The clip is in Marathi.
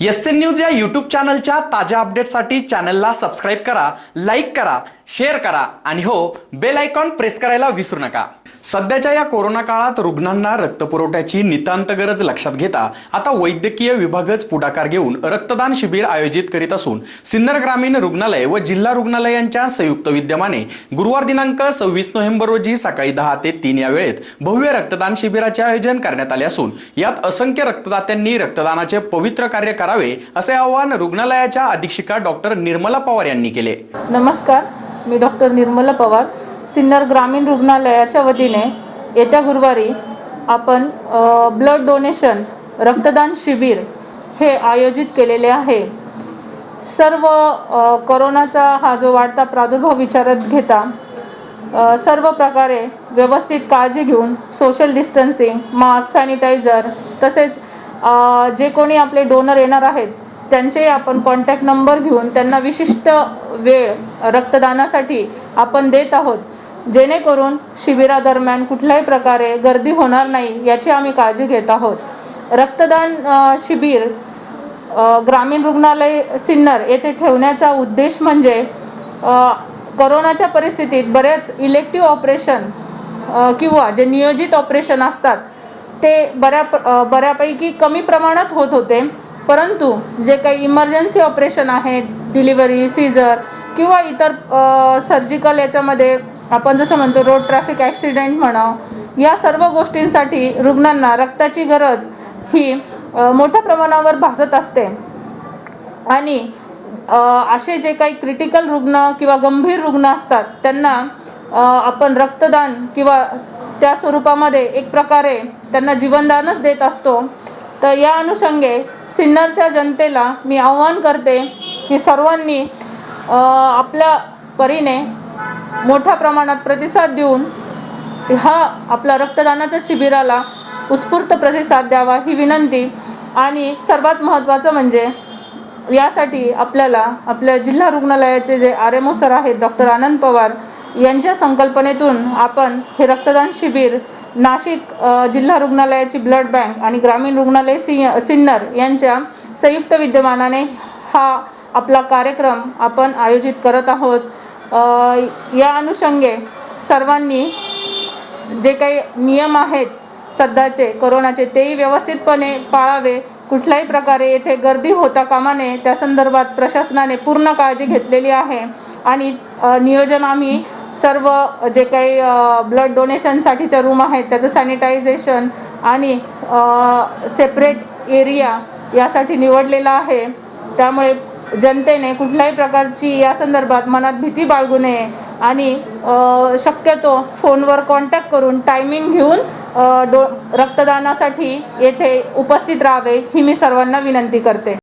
एस एन न्यूज या यूट्यूब चॅनलच्या ताज्या अपडेटसाठी चॅनलला सबस्क्राईब करा लाईक करा शेअर करा आणि हो बेल आयकॉन प्रेस करायला विसरू नका. सध्याच्या या कोरोना काळात रुग्णांना रक्तपुरवठ्याची नितांत गरज लक्षात घेता आता वैद्यकीय विभागच पुढाकार घेऊन रक्तदान शिबिर आयोजित करीत असून सिन्नर ग्रामीण रुग्णालय व जिल्हा रुग्णालयांच्या संयुक्त विद्यमाने गुरुवार दिनांक सव्वीस नोव्हेंबर रोजी सकाळी दहा ते तीन या वेळेत भव्य रक्तदान शिबिराचे आयोजन करण्यात आले असून यात असंख्य रक्तदात्यांनी रक्तदानाचे पवित्र कार्य करावे असे आवाहन रुग्णालयाच्या अधीक्षिका डॉक्टर निर्मला पवार यांनी केले. नमस्कार. मी डॉक्टर निर्मला पवार सिन्नर ग्रामीण रुग्णालयाच्या वतीने येत्या गुरुवारी आपण ब्लड डोनेशन रक्तदान शिबिर हे आयोजित केलेले आहे. सर्व करोनाचा कोरोनाचा हा जो वाढता प्रादुर्भाव विचारात घेता सर्व प्रकारे व्यवस्थित काळजी घेऊन सोशल डिस्टन्सिंग मास्क सॅनिटायझर तसेच जे कोणी आपले डोनर येणार आहेत त्यांचे आपण कॉन्टॅक्ट नंबर घेऊन त्यांना विशिष्ट वेळ रक्तदानासाठी आपण देत आहोत. जेणेकरून शिबिरादरम्यान कुठल्याही प्रकारे गर्दी होणार नाही याची आम्ही काळजी घेत आहोत. रक्तदान शिबिर ग्रामीण रुग्णालय सिन्नर येथे ठेवण्याचा उद्देश म्हणजे करोनाच्या परिस्थितीत बरेच इलेक्टिव्ह ऑपरेशन किंवा जे नियोजित ऑपरेशन असतात ते बऱ्या बऱ्यापैकी कमी प्रमाणात होत होते. परंतु जे काही इमर्जन्सी ऑपरेशन आहेत डिलिव्हरी सीझर किंवा इतर सर्जिकल याच्यामध्ये आपण जसं म्हणतो रोड ट्रॅफिक ॲक्सिडेंट म्हणा या सर्व गोष्टींसाठी रुग्णांना रक्ताची गरज ही मोठ्या प्रमाणावर भासत असते. आणि असे जे काही क्रिटिकल रुग्ण किंवा गंभीर रुग्ण असतात त्यांना आपण रक्तदान किंवा त्या स्वरूपामध्ये एक प्रकारे त्यांना जीवनदानच देत असतो. तर या अनुषंगे सिन्नरच्या जनतेला मी आव्हान करते की सर्वांनी आपल्या परीने मोठ्या प्रमाणात प्रतिसाद देऊन हा आपल्या रक्तदानाच्या शिबिराला उत्स्फूर्त प्रतिसाद द्यावा ही विनंती. आणि सर्वात महत्त्वाचं म्हणजे यासाठी आपल्याला आपल्या जिल्हा रुग्णालयाचे जे आर एम ओ सर आहेत डॉक्टर आनंद पवार यांच्या संकल्पनेतून आपण हे रक्तदान शिबिर नाशिक जिल्हा रुग्णालयाची ब्लड बँक आणि ग्रामीण रुग्णालय सि सिन्नर यांच्या संयुक्त विद्यमानाने हा आपला कार्यक्रम आपण आयोजित करत आहोत. या अनुषंगे सर्वांनी जे काही नियम आहेत सध्याचे कोरोनाचे तेही व्यवस्थितपणे पाळावे. कुठल्याही प्रकारे येथे गर्दी होता कामा नये. त्या संदर्भात प्रशासनाने पूर्ण काळजी घेतलेली आहे. आणि नियोजन आम्ही सर्व जे काही ब्लड डोनेशनसाठीच्या रूम आहेत त्याचं सॅनिटायझेशन आणि सेपरेट एरिया यासाठी निवडलेला आहे. त्यामुळे जनतेने कुठल्याही प्रकारची या संदर्भात मनात भीती बाळगू नये आणि शक्यतो फोनवर कॉन्टॅक्ट करून टायमिंग घेऊन डो रक्तदानासाठी येथे उपस्थित राहावे ही मी सर्वांना विनंती करते.